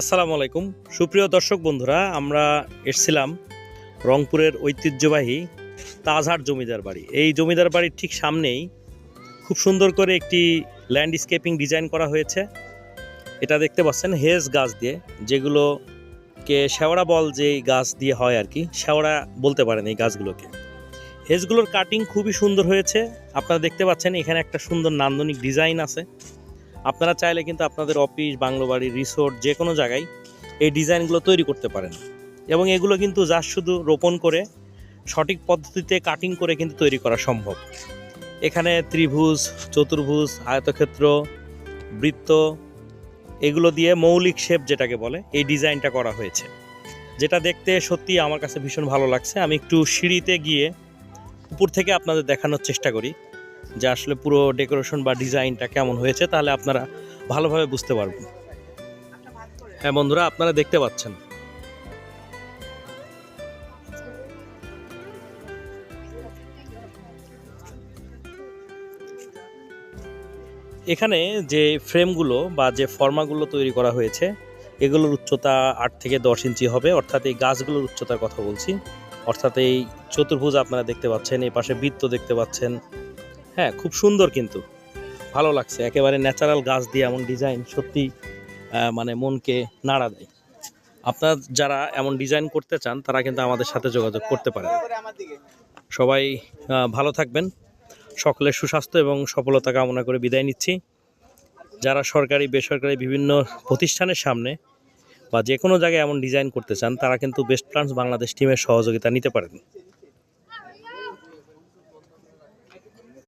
আসসালামু আলাইকুম। সুপ্রিয় দর্শক বন্ধুরা, আমরা এসছিলাম রংপুরের ঐতিহ্যবাহী তাজহাট জমিদার বাড়ি। এই জমিদার বাড়ির ঠিক সামনেই খুব সুন্দর করে একটি ল্যান্ডস্কেপিং ডিজাইন করা হয়েছে। এটা দেখতে পাচ্ছেন, হেজ গাছ দিয়ে, যেগুলোকে শেওড়া বল যে গাছ দিয়ে হয় আর কি, শেওড়া বলতে পারেন এই গাছগুলোকে। হেজগুলোর কাটিং খুবই সুন্দর হয়েছে। আপনারা দেখতে পাচ্ছেন, এখানে একটা সুন্দর নান্দনিক ডিজাইন আছে। আপনারা চাইলে কিন্তু আপনাদের অফিস বাংলো বাড়ি রিসোর্ট যে কোনো জায়গায় এই ডিজাইনগুলো তৈরি করতে পারেন। এবং এগুলো কিন্তু যা শুধু রোপণ করে, সঠিক পদ্ধতিতে কাটিং করে কিন্তু তৈরি করা সম্ভব। এখানে ত্রিভুজ, চতুর্ভুজ, আয়তক্ষেত্র, বৃত্ত, এগুলো দিয়ে মৌলিক শেপ যেটাকে বলে, এই ডিজাইনটা করা হয়েছে। যেটা দেখতে সত্যি আমার কাছে ভীষণ ভালো লাগছে। আমি একটু সিঁড়িতে গিয়ে উপর থেকে আপনাদের দেখানোর চেষ্টা করি। যে আসলে পুরো ডেকোরেশন বা ডিজাইনটা কেমন হয়েছে তাহলে আপনারা ভালোভাবে বুঝতে পারবেন। হ্যাঁ বন্ধুরা, আপনারা দেখতে পাচ্ছেন। এখানে যে ফ্রেমগুলো বা যে ফর্মাগুলো তৈরি করা হয়েছে, এগুলোর উচ্চতা আট থেকে দশ ইঞ্চি হবে। অর্থাৎ এই গাছগুলোর উচ্চতার কথা বলছি। অর্থাৎ এই চতুর্ভুজ আপনারা দেখতে পাচ্ছেন, এই পাশে বৃত্ত দেখতে পাচ্ছেন। হ্যাঁ খুব সুন্দর কিন্তু। ভালো লাগছে। একেবারে ন্যাচারাল গাছ দিয়ে এমন ডিজাইন সত্যি মানে মনকে নাড়া দেয়। আপনার যারা এমন ডিজাইন করতে চান, তারা কিন্তু আমাদের সাথে যোগাযোগ করতে পারেন। সবাই ভালো থাকবেন। সকলের সুস্বাস্থ্য এবং সফলতা কামনা করে বিদায় নিচ্ছি। যারা সরকারি, বেসরকারি বিভিন্ন প্রতিষ্ঠানের সামনে বা যে কোনো জায়গায় এমন ডিজাইন করতে চান, তারা কিন্তু বেস্ট প্ল্যান্স বাংলাদেশ টিমের সহযোগিতা নিতে পারেন।